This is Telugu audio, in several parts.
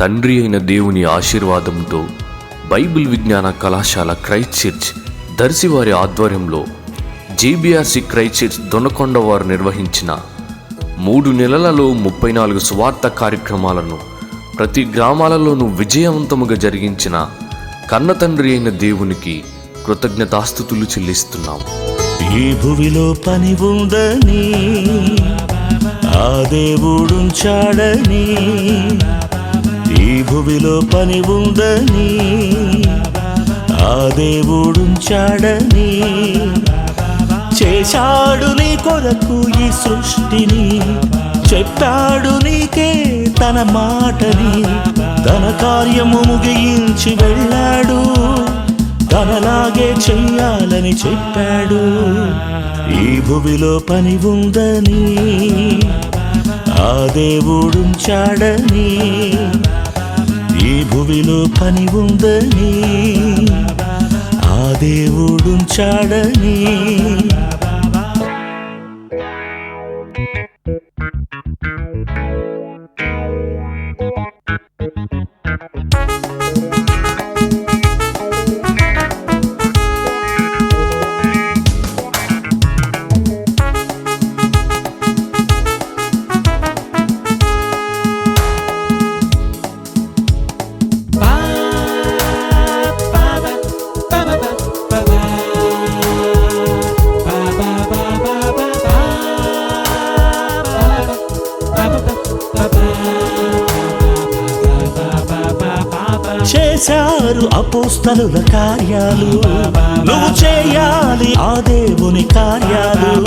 తండ్రి అయిన దేవుని ఆశీర్వాదంతో బైబిల్ విజ్ఞాన కళాశాల క్రైస్ట్ చర్చ్ దర్శివారి ఆధ్వర్యంలో జేబీఆర్సీ క్రైస్ట్ చర్చ్ దొనకొండ వారు నిర్వహించిన మూడు నెలలలో ముప్పై నాలుగు స్వార్థ కార్యక్రమాలను ప్రతి గ్రామాలలోనూ విజయవంతముగా జరిగించిన కన్న తండ్రి అయిన దేవునికి కృతజ్ఞతాస్థుతులు చెల్లిస్తున్నాం ఈ భూమిలో పని ఉందని ఆ దేవుడుంచాడని ఈ భువిలో పని ఉందని ఆ దేవుడుంచాడని చేశాడు నీ కొరకు ఈ సృష్టిని చెప్పాడు నీకే తన మాటని. తన కార్యము ముగించి వెళ్ళాడు తనలాగే చెయ్యాలని చెప్పాడు. ఈ భువిలో పని ఉందని ఆ దేవుడుంచాడని భువిలో పని ఉందని ఆ దేవుడుంచాడని చేశారు అపోస్తలుల కార్యాలు. నువ్వు చేయాలి ఆ దేవుని కార్యాలు.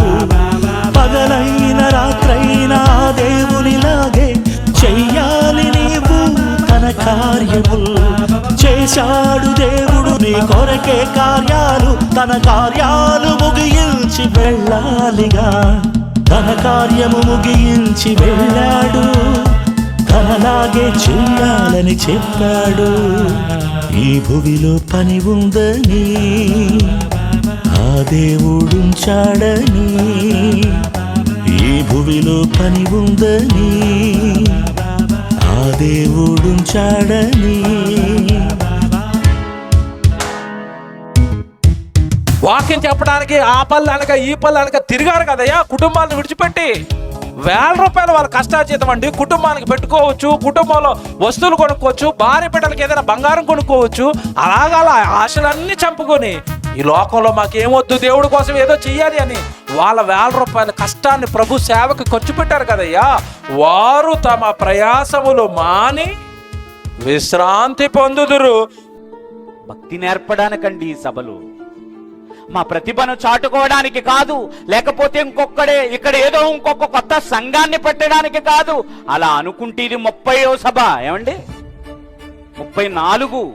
పగలైన రాత్రైన ఆ దేవునిలాగే చెయ్యాలి నీవు తన కార్యములు చేశాడు దేవుడు నీ కొరకే కార్యాలు. తన కార్యాలు ముగించి వెళ్ళాలిగా. తన కార్యము ముగించి వెళ్ళాడు. తనలాగే చెయ్యాలని చెప్పాడు. ఈ భువిలో పని ఉందని ఆ దేవుడుంచాడని ఈ భువిలో పని ఉందని ఆ దేవుడుంచాడని. వాక్యం చెప్పడానికి ఆ పళ్ళు అనక ఈ పళ్ళు అనక తిరిగారు కదయ్యా? కుటుంబాలను విడిచిపెట్టి. వేల రూపాయలు వాళ్ళ కష్టార్జితం అండి. కుటుంబానికి పెట్టుకోవచ్చు కుటుంబంలో వస్తువులు కొనుక్కోవచ్చు భార్య బిడ్డలకి ఏదైనా బంగారం కొనుక్కోవచ్చు. అలాగా అలా ఆశలన్నీ చంపుకొని ఈ లోకంలో మాకేమొద్దు దేవుడి కోసం ఏదో చెయ్యాలి అని వాళ్ళ వేల రూపాయల కష్టాన్ని ప్రభు సేవకు ఖర్చు పెట్టారు కదయ్యా. వారు తమ ప్రయాసములు మాని విశ్రాంతి పొందుదురు. భక్తి నేర్పడానికండి ఈ సభలు. మా ప్రతిభను చాటుకోవడానికి కాదు లేకపోతే ఇంకొక్కడే ఇక్కడ ఏదో ఇంకొక కొత్త సంఘాన్ని పెట్టడానికి కాదు. అలా అనుకుంటే ఇది ముప్పయో సభ. ఏమండి? ముప్పై నాలుగు.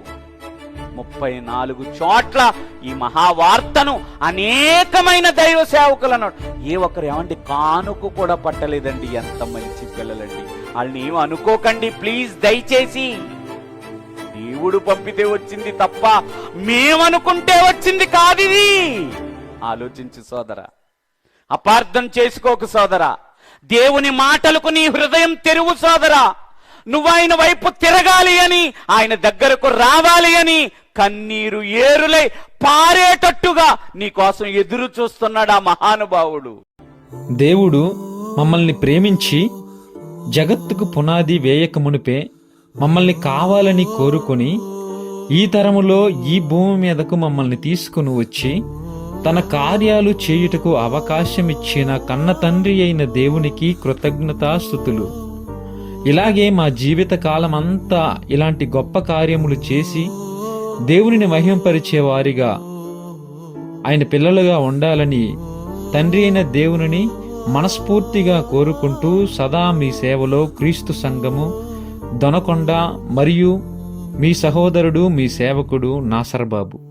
ముప్పై నాలుగు చోట్ల ఈ మహావార్తను అనేకమైన దైవ సేవకులను ఏ ఒక్కరు ఏమండి? కానుకు కూడా పట్టలేదండి. ఎంత మంచి పిల్లలండి. వాళ్ళని ఏం అనుకోకండి. ప్లీజ్ దయచేసి దేవుడు పంపితే వచ్చింది తప్ప మేమనుకుంటే వచ్చింది కాదు ఇది. ఆలోచించు సోదర. అపార్థం చేసుకోకు సోదర. దేవుని మాటలకు నీ హృదయం తెరువు సోదరా. నువ్వు ఆయన వైపు తిరగాలి అని ఆయన దగ్గరకు రావాలి అని కన్నీరు ఏరులై పారేటట్టుగా నీ కోసం ఎదురు చూస్తున్నాడు ఆ మహానుభావుడు. దేవుడు మమ్మల్ని ప్రేమించి జగత్తుకు పునాది వేయక మునిపే మమ్మల్ని కావాలని కోరుకొని ఈ తరములో ఈ భూమి మీదకు మమ్మల్ని తీసుకుని వచ్చి తన కార్యాలు చేయుటకు అవకాశం ఇచ్చిన కన్న తండ్రి అయిన దేవునికి కృతజ్ఞతాస్థుతులు. ఇలాగే మా జీవిత కాలమంతా ఇలాంటి గొప్ప కార్యములు చేసి దేవునిని మహింపరిచే వారిగా ఆయన పిల్లలుగా ఉండాలని తండ్రి అయిన దేవునిని మనస్ఫూర్తిగా కోరుకుంటూ సదా మీ సేవలో క్రీస్తు సంఘము దొనకొండ మరియు మీ సహోదరుడు మీ సేవకుడు నాసర్బాబు.